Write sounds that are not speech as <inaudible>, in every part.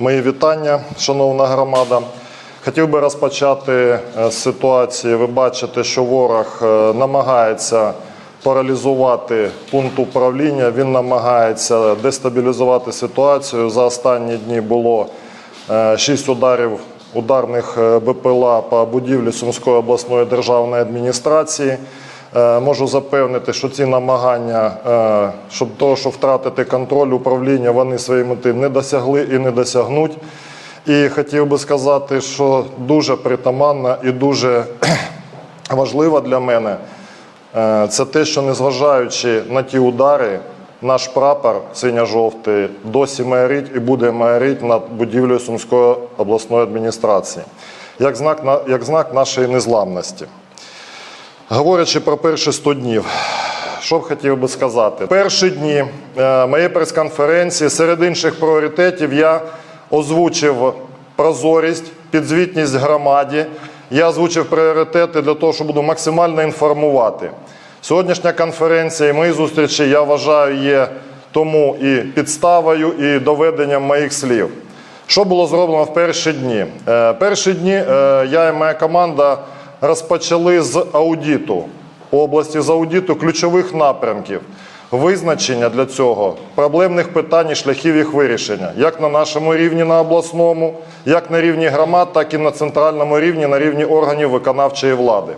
Мої вітання, шановна громада. Хотів би розпочати е, з ситуації. Ви бачите, що ворог е, намагається паралізувати пункт управління. Він намагається дестабілізувати ситуацію. За останні дні було е, шість ударів ударних БПЛА по будівлі Сумської обласної державної адміністрації. Е, Можу запевнити, що ці намагання, е, щоб того, щоб втратити контроль управління, вони свої мети не досягли і не досягнуть. І хотів би сказати, що дуже притаманна і дуже <clears throat> важливо для мене е, це те, що незважаючи на ті удари, наш прапор синьо-жовтий досі майорить і буде майорить над будівлею Сумської обласної адміністрації, як знак, на- як знак нашої незламності. Говорячи про перші 100 днів, що б хотів би сказати? Перші дні е, моєї прес-конференції серед інших пріоритетів я озвучив прозорість, підзвітність громаді. Я озвучив пріоритети для того, щоб буду максимально інформувати. Сьогоднішня конференція і мої зустрічі, я вважаю, є тому і підставою, і доведенням моїх слів. Що було зроблено в перші дні? Е, Перші дні е, я і моя команда розпочали з аудиту області, з аудиту ключових напрямків, визначення для цього проблемних питань і шляхів їх вирішення, як на нашому рівні на обласному, як на рівні громад, так і на центральному рівні, на рівні органів виконавчої влади.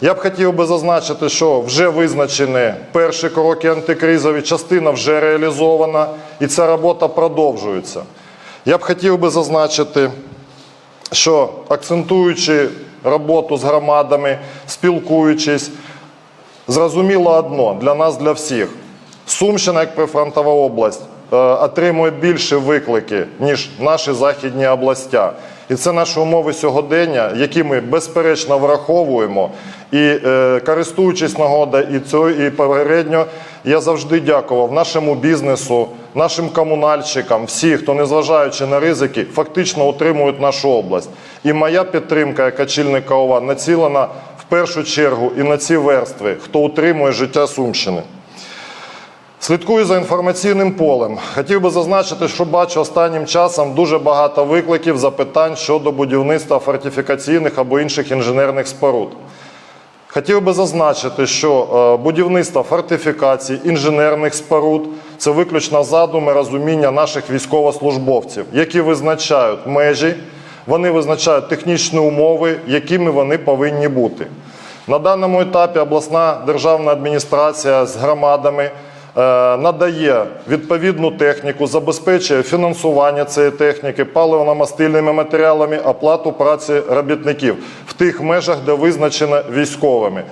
Я б хотів би зазначити, що вже визначені перші кроки антикризові, частина вже реалізована, і ця робота продовжується. Я б хотів би зазначити, що акцентуючи роботу з громадами, спілкуючись, зрозуміло одно для нас, для всіх. Сумщина, як прифронтова область, е, отримує більше виклики, ніж наші західні областя. І це наші умови сьогодення, які ми безперечно враховуємо. І е, користуючись нагодою і цього, і попередньо, я завжди дякував нашому бізнесу, нашим комунальщикам, всі, хто, незважаючи на ризики, фактично утримують нашу область. І моя підтримка, як очільника ОВА, націлена в першу чергу і на ці верстви, хто утримує життя Сумщини. Слідкую за інформаційним полем. Хотів би зазначити, що бачу останнім часом дуже багато викликів, запитань щодо будівництва фортифікаційних або інших інженерних споруд. Хотів би зазначити, що е, будівництво фортифікацій, інженерних споруд це виключно задуми розуміння наших військовослужбовців, які визначають межі, вони визначають технічні умови, якими вони повинні бути. На даному етапі обласна державна адміністрація з громадами е, надає відповідну техніку, забезпечує фінансування цієї техніки паливно-мастильними матеріалами, оплату праці робітників в тих межах, де визначено військовими.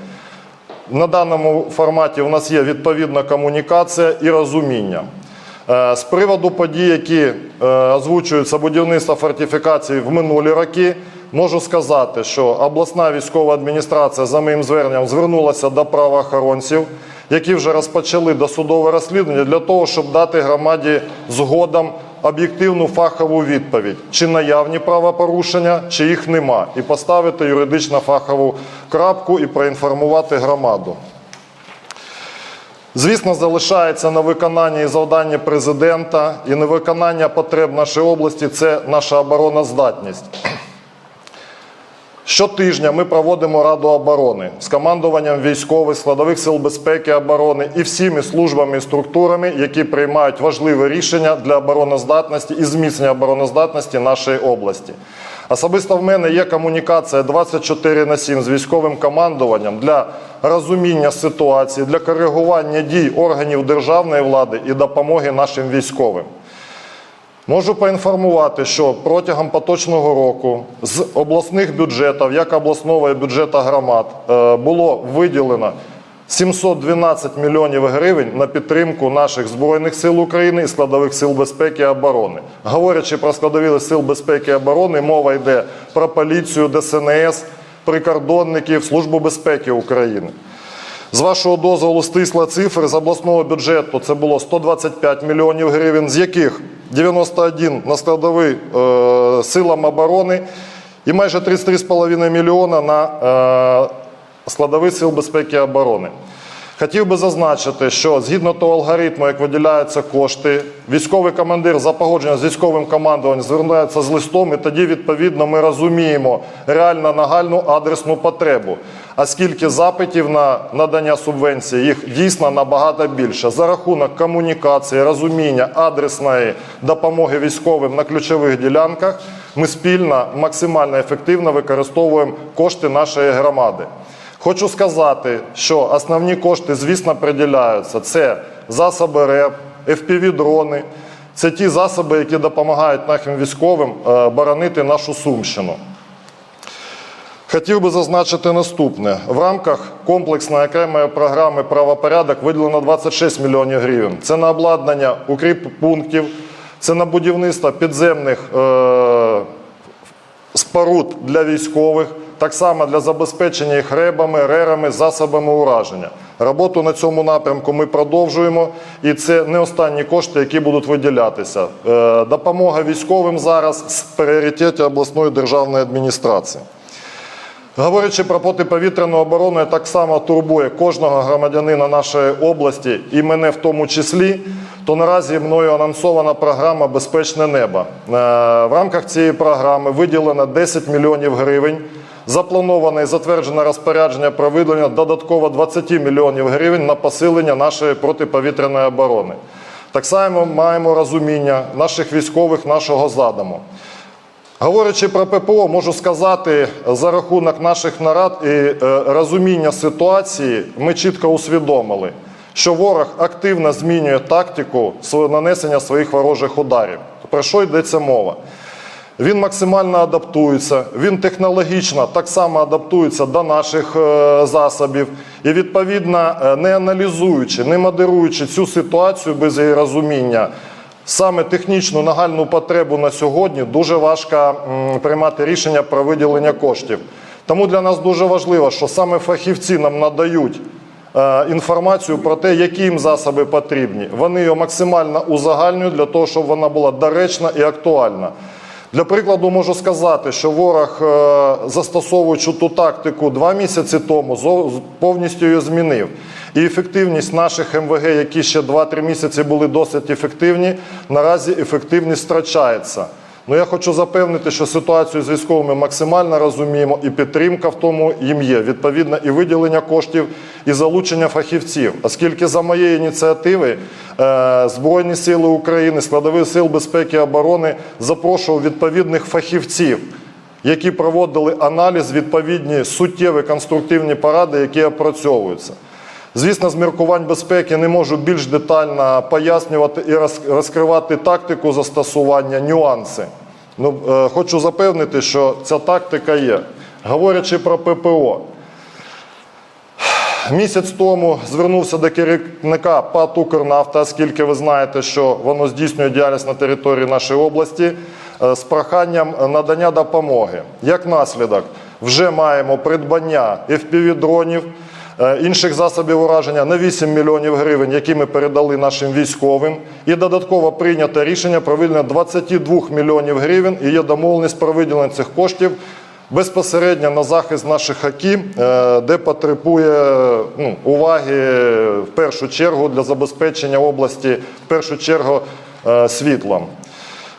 На даному форматі у нас є відповідна комунікація і розуміння. Е, З приводу подій, які е, озвучуються будівництва фортифікацій в минулі роки, можу сказати, що обласна військова адміністрація за моїм зверненням звернулася до правоохоронців, які вже розпочали досудове розслідування для того, щоб дати громаді згодом об'єктивну фахову відповідь, чи наявні правопорушення, чи їх нема, і поставити юридично фахову крапку і проінформувати громаду. Звісно, залишається на виконанні і завдання президента і на виконання потреб нашої області це наша обороноздатність. Щотижня ми проводимо Раду оборони з командуванням військових, складових сил безпеки оборони і всіми службами і структурами, які приймають важливі рішення для обороноздатності і зміцнення обороноздатності нашої області. Особисто в мене є комунікація 24 на 7 з військовим командуванням для розуміння ситуації, для коригування дій органів державної влади і допомоги нашим військовим. Можу поінформувати, що протягом поточного року з обласних бюджетів, як обласного і бюджету громад, е, було виділено 712 мільйонів гривень на підтримку наших Збройних сил України і складових сил безпеки і оборони. Говорячи про складові сил безпеки і оборони, мова йде про поліцію, ДСНС, прикордонників, Службу безпеки України. З вашого дозволу стисла цифри з обласного бюджету це було 125 мільйонів гривень, з яких 91 на складовий е, силам оборони і майже 33,5 мільйона на е, складовий сил безпеки і оборони. Хотів би зазначити, що згідно того алгоритму, як виділяються кошти, військовий командир за погодження з військовим командуванням звертається з листом, і тоді відповідно ми розуміємо реально нагальну адресну потребу. Оскільки запитів на надання субвенції їх дійсно набагато більше за рахунок комунікації, розуміння адресної допомоги військовим на ключових ділянках, ми спільно максимально ефективно використовуємо кошти нашої громади. Хочу сказати, що основні кошти, звісно, приділяються. Це засоби РЕП, FPV-дрони. Це ті засоби, які допомагають нашим військовим е, боронити нашу Сумщину. Хотів би зазначити наступне: в рамках комплексної окремої програми правопорядок виділено 26 мільйонів гривень. Це на обладнання укріп пунктів, це на будівництво підземних е, споруд для військових, так само для забезпечення їх ребами, рерами, засобами ураження. Роботу на цьому напрямку ми продовжуємо, і це не останні кошти, які будуть виділятися. Е, Допомога військовим зараз в пріоритеті обласної державної адміністрації. Говорячи про протиповітряну оборону, так само турбує кожного громадянина нашої області і мене в тому числі, то наразі мною анонсована програма Безпечне небо. Е, В рамках цієї програми виділено 10 мільйонів гривень. Заплановане і затверджене розпорядження про виділення додатково 20 мільйонів гривень на посилення нашої протиповітряної оборони. Так само маємо розуміння наших військових, нашого задуму. Говорячи про ППО, можу сказати, за рахунок наших нарад і е, розуміння ситуації, ми чітко усвідомили, що ворог активно змінює тактику нанесення своїх ворожих ударів. Про що йдеться мова? Він максимально адаптується, він технологічно так само адаптується до наших е, засобів і, відповідно, е, не аналізуючи, не модеруючи цю ситуацію без її розуміння, саме технічну нагальну потребу на сьогодні дуже важко приймати рішення про виділення коштів. Тому для нас дуже важливо, що саме фахівці нам надають е, інформацію про те, які їм засоби потрібні. Вони його максимально узагальнюють для того, щоб вона була доречна і актуальна. Для прикладу можу сказати, що ворог, е, застосовуючи ту тактику два місяці тому, повністю її змінив. І ефективність наших МВГ, які ще 2-3 місяці були досить ефективні, наразі ефективність втрачається. Ну я хочу запевнити, що ситуацію з військовими максимально розуміємо, і підтримка в тому їм є. Відповідно, і виділення коштів, і залучення фахівців. Оскільки за моєї ініціативи е, Збройні Сили України, складові сил безпеки і оборони запрошував відповідних фахівців, які проводили аналіз, відповідні суттєві конструктивні поради, які опрацьовуються. Звісно, з міркувань безпеки не можу більш детально пояснювати і розкривати тактику застосування, нюанси. Ну, е, хочу запевнити, що ця тактика є. Говорячи про ППО, Місяць тому звернувся до керівника ПАТ «Укрнафта», оскільки ви знаєте, що воно здійснює діяльність на території нашої області е, з проханням надання допомоги. Як наслідок, вже маємо придбання FPV-дронів, е, інших засобів ураження на 8 мільйонів гривень, які ми передали нашим військовим. І додатково прийнято рішення про виділення 22 мільйонів гривень і є домовленість про виділення цих коштів безпосередньо на захист наших хакі, е, де потребує ну, уваги в першу чергу для забезпечення області, в першу чергу е, світлом.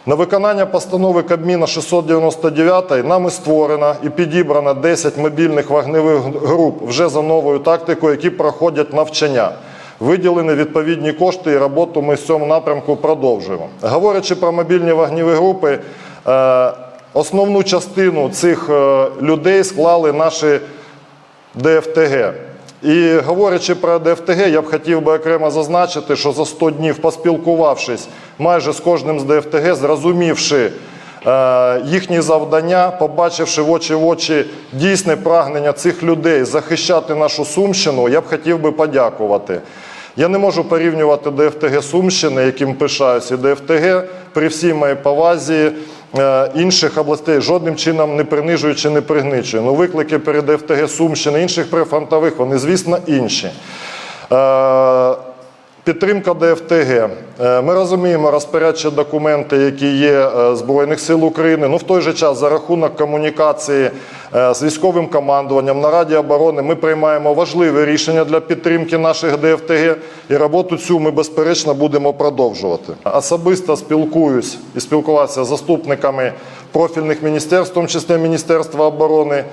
На виконання постанови Кабміна 699 нами створено і підібрано 10 мобільних вогневих груп вже за новою тактикою, які проходять навчання. Виділені відповідні кошти і роботу ми в цьому напрямку продовжуємо. Говорячи про мобільні вогневі групи, е, основну частину цих е, людей склали наші ДФТГ. І говорячи про ДФТГ, я б хотів би окремо зазначити, що за 100 днів поспілкувавшись майже з кожним з ДФТГ, зрозумівши е, їхні завдання, побачивши в очі в очі дійсне прагнення цих людей захищати нашу Сумщину, я б хотів би подякувати. Я не можу порівнювати ДФТГ Сумщини, яким пишаюся, і ДФТГ при всій моїй повазі е, інших областей, жодним чином не принижуючи, не пригничує. Ну, виклики перед ДФТГ Сумщини, інших прифронтових, вони, звісно, інші. Підтримка ДФТГ. Е, Ми розуміємо розпорядчі документи, які є е, Збройних сил України. Ну в той же час за рахунок комунікації е, з військовим командуванням на Раді оборони ми приймаємо важливі рішення для підтримки наших ДФТГ. І роботу цю ми безперечно будемо продовжувати. Особисто спілкуюсь і спілкуватися з заступниками профільних міністерств, в тому числі Міністерства оборони.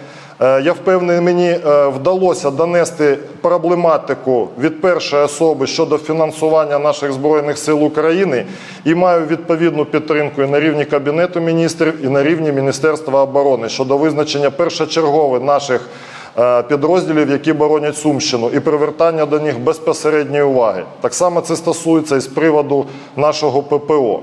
Е, Я впевнений, мені е, вдалося донести проблематику від першої особи щодо фінансування наших збройних сил України і маю відповідну підтримку і на рівні Кабінету міністрів, і на рівні Міністерства оборони щодо визначення першочергових наших е, підрозділів, які боронять Сумщину, і привертання до них безпосередньої уваги. Так само це стосується і з приводу нашого ППО.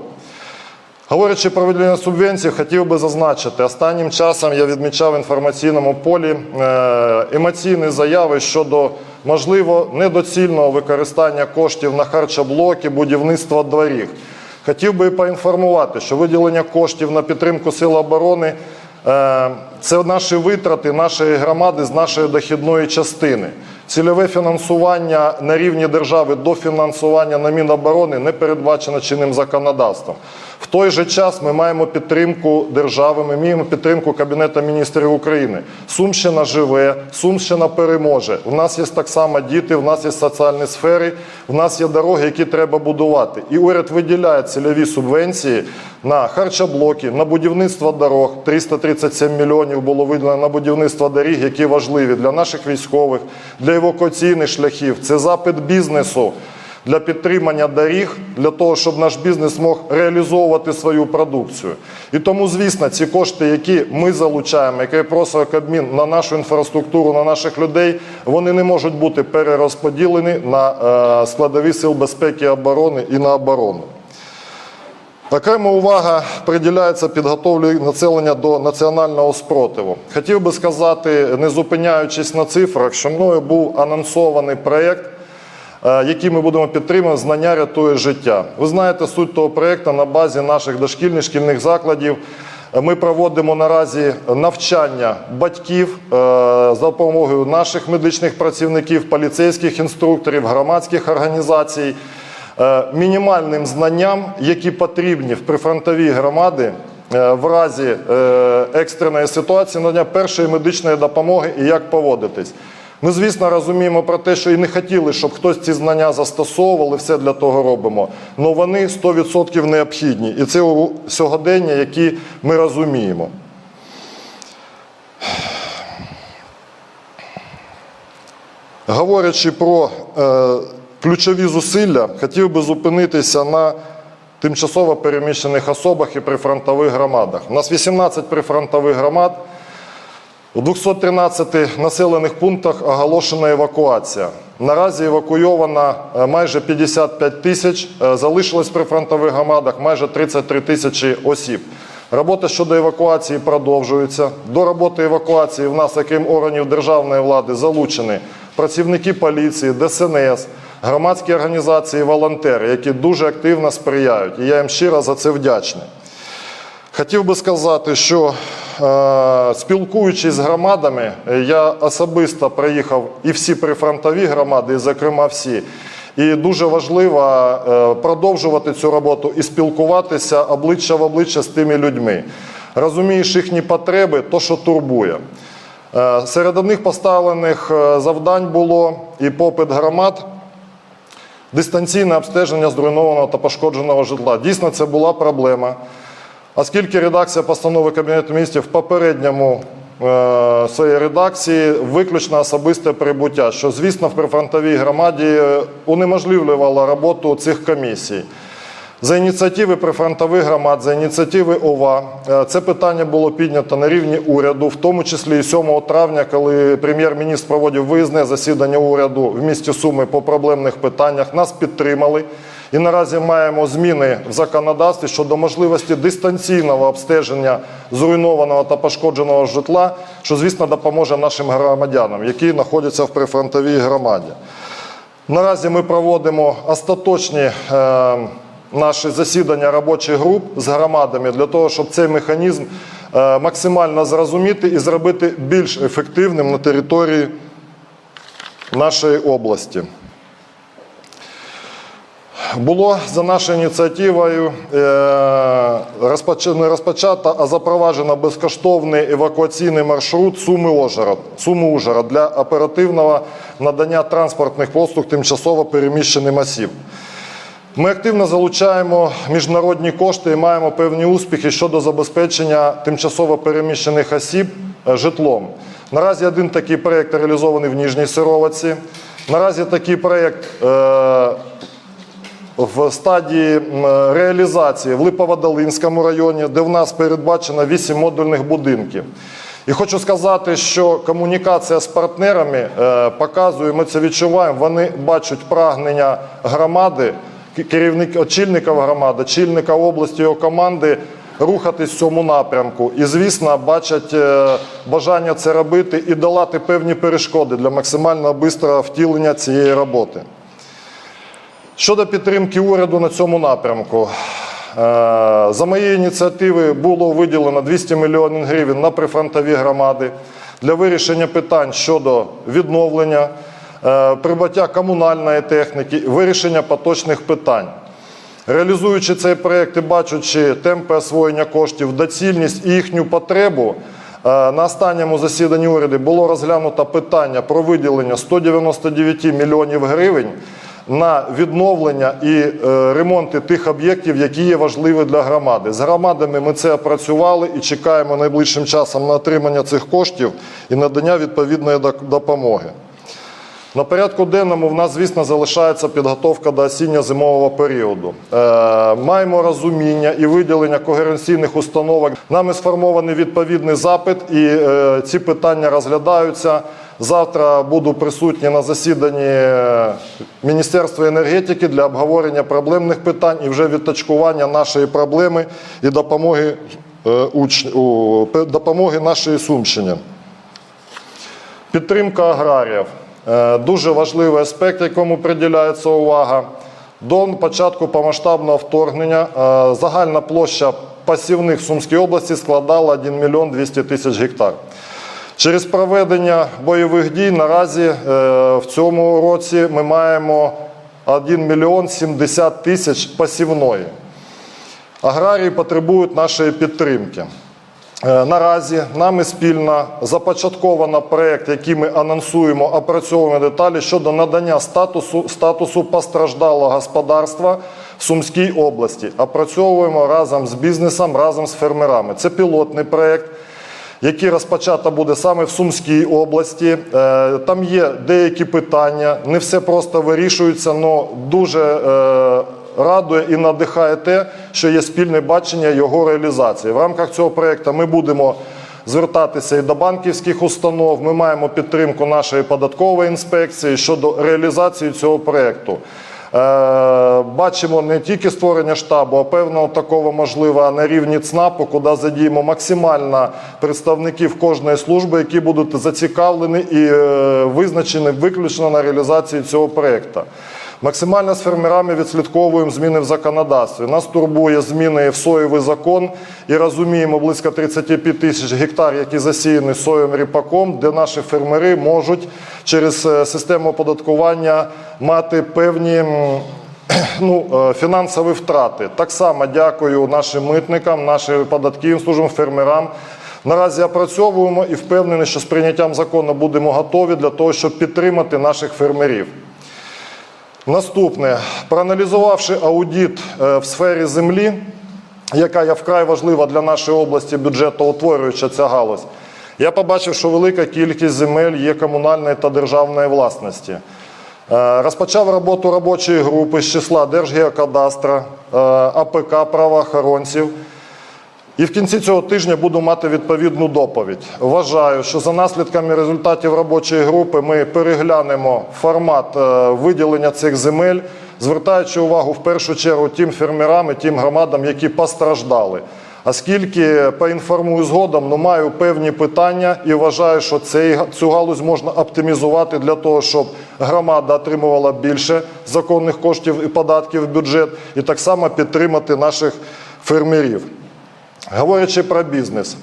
Говорячи про виділення субвенцій, хотів би зазначити, останнім часом я відмічав в інформаційному полі е, емоційні заяви щодо можливо недоцільного використання коштів на харчоблоки, будівництва доріг. Хотів би поінформувати, що виділення коштів на підтримку сил оборони е, це наші витрати нашої громади з нашої дохідної частини. Цільове фінансування на рівні держави до фінансування на Міноборони не передбачено чинним законодавством. В той же час ми маємо підтримку держави, ми маємо підтримку Кабінету міністрів України. Сумщина живе, Сумщина переможе. У нас є так само діти, в нас є соціальні сфери, в нас є дороги, які треба будувати. І уряд виділяє цільові субвенції на харчоблоки, на будівництво дорог. 337 мільйонів було виділено на будівництво доріг, які важливі для наших військових, для евакуаційних шляхів. Це запит бізнесу для підтримання доріг, для того, щоб наш бізнес мог реалізовувати свою продукцію. І тому, звісно, ці кошти, які ми залучаємо, які просить Кабмін на нашу інфраструктуру, на наших людей, вони не можуть бути перерозподілені на е, складові сил безпеки оборони і на оборону. Окрема увага приділяється підготовлі населення до національного спротиву. Хотів би сказати, не зупиняючись на цифрах, що мною був анонсований проєкт, е, який ми будемо підтримувати, знання рятує життя. Ви знаєте суть того проєкту на базі наших дошкільних шкільних закладів. Ми проводимо наразі навчання батьків е, за допомогою наших медичних працівників, поліцейських інструкторів, громадських організацій. Е, мінімальним знанням, які потрібні в прифронтовій громаді е, в разі е, екстреної ситуації надання першої медичної допомоги і як поводитись. Ми, звісно, розуміємо про те, що і не хотіли, щоб хтось ці знання застосовували, все для того робимо. Але вони 100% необхідні. І це сьогодення, які ми розуміємо. Говорячи про е, ключові зусилля, хотів би зупинитися на тимчасово переміщених особах і прифронтових громадах. У нас 18 прифронтових громад. У 213 населених пунктах оголошена евакуація. Наразі евакуйовано е, майже 55 тисяч, е, залишилось в прифронтових громадах майже 33 тисячі осіб. Робота щодо евакуації продовжується. До роботи евакуації в нас, окрім органів державної влади, залучені працівники поліції, ДСНС, громадські організації, волонтери, які дуже активно сприяють. І я їм щиро за це вдячний. Хотів би сказати, що е, спілкуючись з громадами, я особисто приїхав і всі прифронтові громади, і зокрема всі. І дуже важливо е, продовжувати цю роботу і спілкуватися обличчя в обличчя з тими людьми. Розумієш їхні потреби, то, що турбує. Е, серед одних поставлених завдань було і попит громад дистанційне обстеження зруйнованого та пошкодженого житла. Дійсно, це була проблема. Оскільки редакція постанови Кабінету міністрів в попередньому е, своїй редакції виключно особисте прибуття, що, звісно, в прифронтовій громаді е, унеможливлювало роботу цих комісій. За ініціативи прифронтових громад, за ініціативи ОВА, е, це питання було піднято на рівні уряду, в тому числі і 7 травня, коли прем'єр-міністр проводив виїзне засідання уряду в місті Суми по проблемних питаннях. Нас підтримали. І наразі маємо зміни в законодавстві щодо можливості дистанційного обстеження зруйнованого та пошкодженого житла, що, звісно, допоможе нашим громадянам, які знаходяться в прифронтовій громаді. Наразі ми проводимо остаточні е, наші засідання робочих груп з громадами для того, щоб цей механізм е, максимально зрозуміти і зробити більш ефективним на території нашої області. Було за нашою ініціативою е, не розпочато, а запроваджено безкоштовний евакуаційний маршрут Суми Ужгород, Суми для оперативного надання транспортних послуг тимчасово переміщеним осіб. Ми активно залучаємо міжнародні кошти і маємо певні успіхи щодо забезпечення тимчасово переміщених осіб е, житлом. Наразі один такий проєкт реалізований в Ніжній Сироваці. Наразі такий проєкт е, в стадії реалізації в Липоводолинському районі, де в нас передбачено 8 модульних будинків. І хочу сказати, що комунікація з партнерами е, показує, ми це відчуваємо. Вони бачать прагнення громади, керівник, очільника громади, очільника області його команди рухатись в цьому напрямку. І, звісно, бачать е, бажання це робити і долати певні перешкоди для максимально швидкого втілення цієї роботи. Щодо підтримки уряду на цьому напрямку, е, за моєю ініціативи було виділено 200 мільйонів гривень на прифронтові громади для вирішення питань щодо відновлення, е, прибуття комунальної техніки, вирішення поточних питань. Реалізуючи цей проєкт і бачачи темпи освоєння коштів, доцільність і їхню потребу, е, на останньому засіданні уряду було розглянуто питання про виділення 199 мільйонів гривень на відновлення і е, ремонти тих об'єктів, які є важливі для громади. З громадами ми це опрацювали і чекаємо найближчим часом на отримання цих коштів і надання відповідної допомоги. На порядку денному в нас, звісно, залишається підготовка до осінньо-зимового періоду. Е, маємо розуміння і виділення когеренційних установок. Нами сформований відповідний запит, і е, ці питання розглядаються. Завтра буду присутній на засіданні е, Міністерства енергетики для обговорення проблемних питань і вже відточкування нашої проблеми і допомоги, е, уч... допомоги нашої Сумщині. Підтримка аграріїв Е, дуже важливий аспект, якому приділяється увага. До початку повномасштабного вторгнення загальна площа пасівних в Сумській області складала 1 мільйон 200 тисяч гектар. Через проведення бойових дій наразі е, в цьому році ми маємо 1 мільйон 70 тисяч пасівної. Аграрії потребують нашої підтримки. Е, Наразі нами спільно започатковано проєкт, який ми анонсуємо, опрацьовуємо деталі щодо надання статусу, статусу постраждалого господарства в Сумській області. Опрацьовуємо разом з бізнесом, разом з фермерами. Це пілотний проєкт, який розпочато буде саме в Сумській області. Е, Там є деякі питання, не все просто вирішується, але дуже е, радує і надихає те, що є спільне бачення його реалізації. В рамках цього проєкту ми будемо звертатися і до банківських установ. Ми маємо підтримку нашої податкової інспекції щодо реалізації цього проєкту. Е, Бачимо не тільки створення штабу, а певного такого можливо на рівні ЦНАПу, куди задіємо максимально представників кожної служби, які будуть зацікавлені і е, визначені виключно на реалізації цього проєкту. Максимально з фермерами відслідковуємо зміни в законодавстві. Нас турбує зміни в соєвий закон і розуміємо близько 35 тисяч гектар, які засіяні соєвим ріпаком, де наші фермери можуть через е, систему оподаткування мати певні <clears throat> ну, е, фінансові втрати. Так само дякую нашим митникам, нашим податківим службам, фермерам. Наразі опрацьовуємо і впевнені, що з прийняттям закону будемо готові для того, щоб підтримати наших фермерів. Наступне, проаналізувавши аудит е, в сфері землі, яка є вкрай важлива для нашої області, бюджетоутворююча ця галузь, я побачив, що велика кількість земель є комунальної та державної власності. Е, Розпочав роботу робочої групи з числа Держгеокадастра, е, АПК правоохоронців. І в кінці цього тижня буду мати відповідну доповідь. Вважаю, що за наслідками результатів робочої групи ми переглянемо формат е, виділення цих земель, звертаючи увагу в першу чергу тим фермерам і тим громадам, які постраждали. Оскільки поінформую згодом, ну маю певні питання і вважаю, що цей, цю галузь можна оптимізувати для того, щоб громада отримувала більше законних коштів і податків в бюджет, і так само підтримати наших фермерів. Говорячи про бізнес,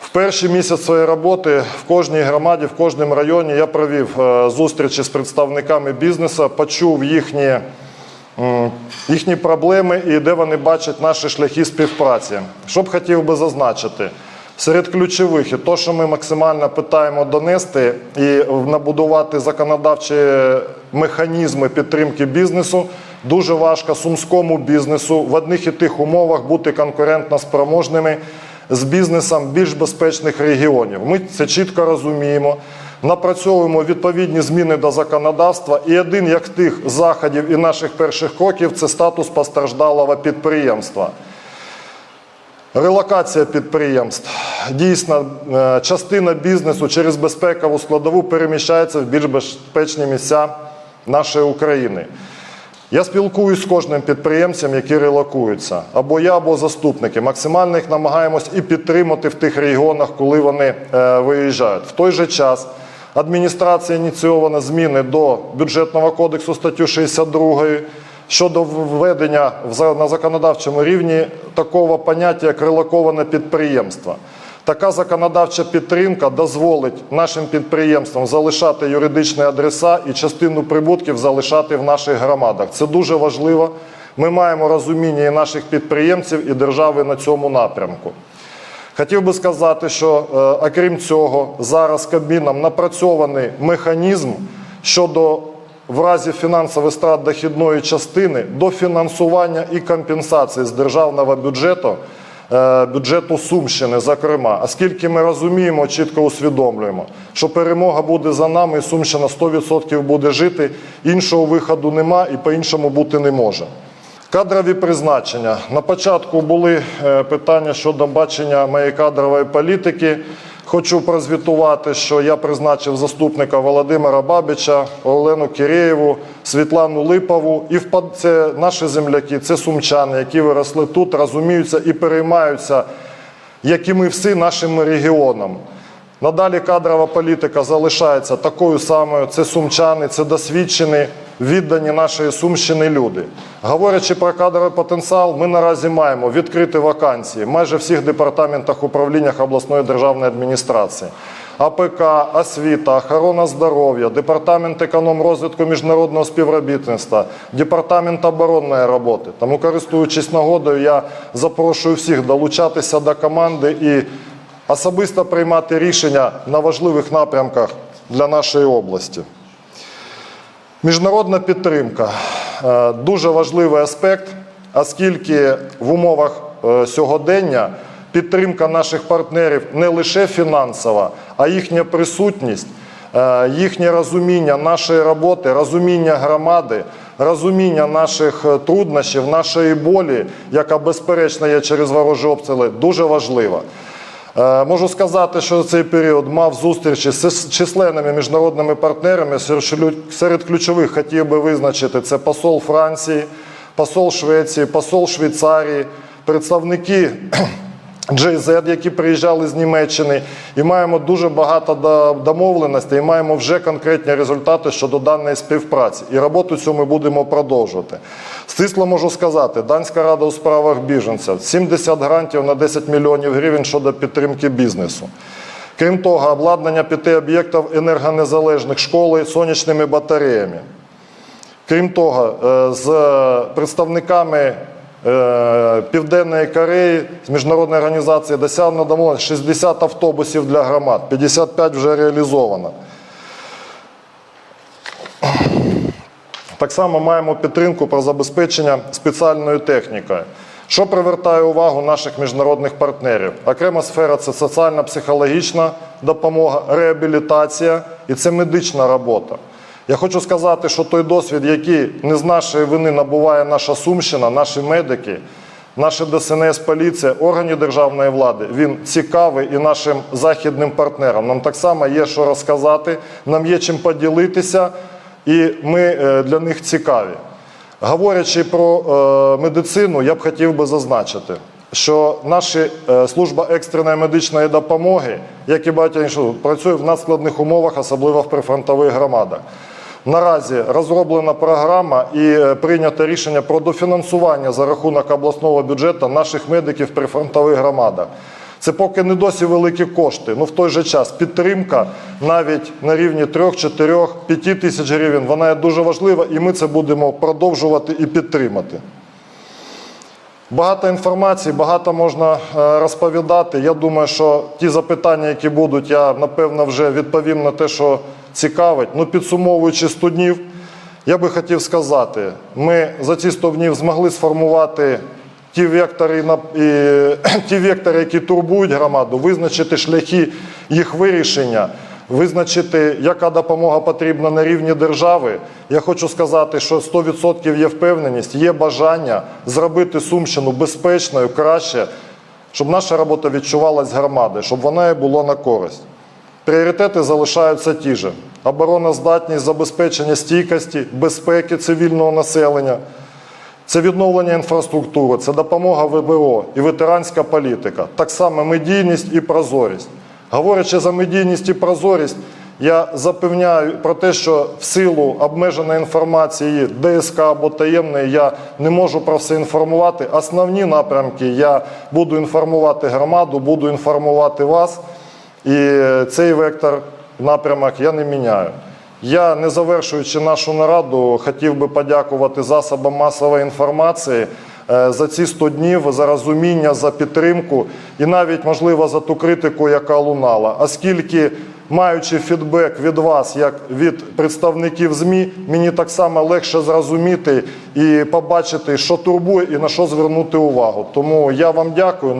в перший місяць своєї роботи в кожній громаді, в кожному районі я провів е, зустрічі з представниками бізнесу, почув їхні, їхні проблеми і де вони бачать наші шляхи співпраці. Що б хотів би зазначити? Серед ключових і то, що ми максимально питаємо донести і набудувати законодавчі механізми підтримки бізнесу, дуже важко сумському бізнесу в одних і тих умовах бути конкурентно спроможними з бізнесом більш безпечних регіонів. Ми це чітко розуміємо. Напрацьовуємо відповідні зміни до законодавства. І один як тих заходів і наших перших кроків це статус постраждалого підприємства. Релокація підприємств. Дійсно, е, частина бізнесу через безпекову складову переміщається в більш безпечні місця нашої України. Я спілкуюсь з кожним підприємцем, які релокуються. Або я, або заступники. Максимально їх намагаємось і підтримати в тих регіонах, коли вони е, виїжджають. В той же час адміністрація ініційована зміни до бюджетного кодексу статтю 62 щодо введення на законодавчому рівні такого поняття, як релоковане підприємство. Така законодавча підтримка дозволить нашим підприємствам залишати юридичні адреса і частину прибутків залишати в наших громадах. Це дуже важливо. Ми маємо розуміння і наших підприємців і держави на цьому напрямку. Хотів би сказати, що е, окрім цього, зараз Кабміном напрацьований механізм щодо в разі фінансових страт дохідної частини дофінансування і компенсації з державного бюджету, е, бюджету Сумщини, зокрема, оскільки ми розуміємо, чітко усвідомлюємо, що перемога буде за нами, Сумщина 100% буде жити, іншого виходу нема і по-іншому бути не може. Кадрові призначення. На початку були е, питання щодо бачення моєї кадрової політики. Хочу прозвітувати, що я призначив заступника Володимира Бабича, Олену Киреєву, Світлану Липову. І впад- це наші земляки, це сумчани, які виросли тут, розуміються і переймаються, як і ми всі нашим регіоном. Надалі кадрова політика залишається такою самою. Це сумчани, це досвідчені, віддані нашої Сумщини люди. Говорячи про кадровий потенціал, ми наразі маємо відкриті вакансії майже всіх департаментах управліннях обласної державної адміністрації. АПК, освіта, охорона здоров'я, департамент економрозвитку міжнародного співробітництва, департамент оборонної роботи. Тому, користуючись нагодою, я запрошую всіх долучатися до команди і особисто приймати рішення на важливих напрямках для нашої області. Міжнародна підтримка Е, дуже важливий аспект, оскільки в умовах е, сьогодення підтримка наших партнерів не лише фінансова, а їхня присутність, е, їхнє розуміння нашої роботи, розуміння громади, розуміння наших труднощів, нашої болі, яка безперечно є через ворожі обстріли, дуже важлива. Е, Можу сказати, що цей період мав зустрічі з численними міжнародними партнерами. Серед ключових хотів би визначити це посол Франції, посол Швеції, посол Швейцарії, представники JZ, які приїжджали з Німеччини, і маємо дуже багато домовленостей, і маємо вже конкретні результати щодо даної співпраці. І роботу цю ми будемо продовжувати. Стисло можу сказати, Данська рада у справах біженців 70 грантів на 10 мільйонів гривень щодо підтримки бізнесу. Крім того, обладнання п'яти об'єктів енергонезалежних школи сонячними батареями. Крім того, е, з представниками Південної Кореї з міжнародної організації досягнено домовленість 60 автобусів для громад, 55 вже реалізовано. Так само маємо підтримку про забезпечення спеціальною технікою. Що привертає увагу наших міжнародних партнерів? Окрема сфера це соціально-психологічна допомога, реабілітація і це медична робота. Я хочу сказати, що той досвід, який не з нашої вини набуває наша Сумщина, наші медики, наші ДСНС, поліція, органи державної влади, він цікавий і нашим західним партнерам. Нам так само є що розказати, нам є чим поділитися, і ми е, для них цікаві. Говорячи про е, медицину, я б хотів би зазначити, що наша е, служба екстреної медичної допомоги, як і багато працює в надскладних умовах, особливо в прифронтових громадах. Наразі розроблена програма і е, прийнято рішення про дофінансування за рахунок обласного бюджету наших медиків при фронтових громадах. Це поки не досі великі кошти. Ну в той же час підтримка навіть на рівні 3, 4, 5 тисяч гривень, вона є дуже важлива, і ми це будемо продовжувати і підтримати. Багато інформації, багато можна е, розповідати. Я думаю, що ті запитання, які будуть, я напевно вже відповім на те, що цікавить. Ну, підсумовуючи 100 днів, я би хотів сказати, ми за ці 100 днів змогли сформувати ті вектори, і, <clears throat> ті вектори, які турбують громаду, визначити шляхи їх вирішення, визначити, яка допомога потрібна на рівні держави. Я хочу сказати, що 100% є впевненість, є бажання зробити Сумщину безпечною, краще, щоб наша робота відчувалась громади, щоб вона і була на користь. Пріоритети залишаються ті ж: обороноздатність, забезпечення стійкості, безпеки цивільного населення. Це відновлення інфраструктури, це допомога ВБО і ветеранська політика, так само медійність і прозорість. Говорячи за медійність і прозорість, я запевняю про те, що в силу обмеженої інформації ДСК або таємної я не можу про все інформувати. Основні напрямки я буду інформувати громаду, буду інформувати вас. І цей вектор, напрямок я не міняю. Я, не завершуючи нашу нараду, хотів би подякувати засобам масової інформації за ці 100 днів, за розуміння, за підтримку і навіть, можливо, за ту критику, яка лунала. Оскільки, маючи фідбек від вас, як від представників ЗМІ, мені так само легше зрозуміти і побачити, що турбує і на що звернути увагу. Тому я вам дякую.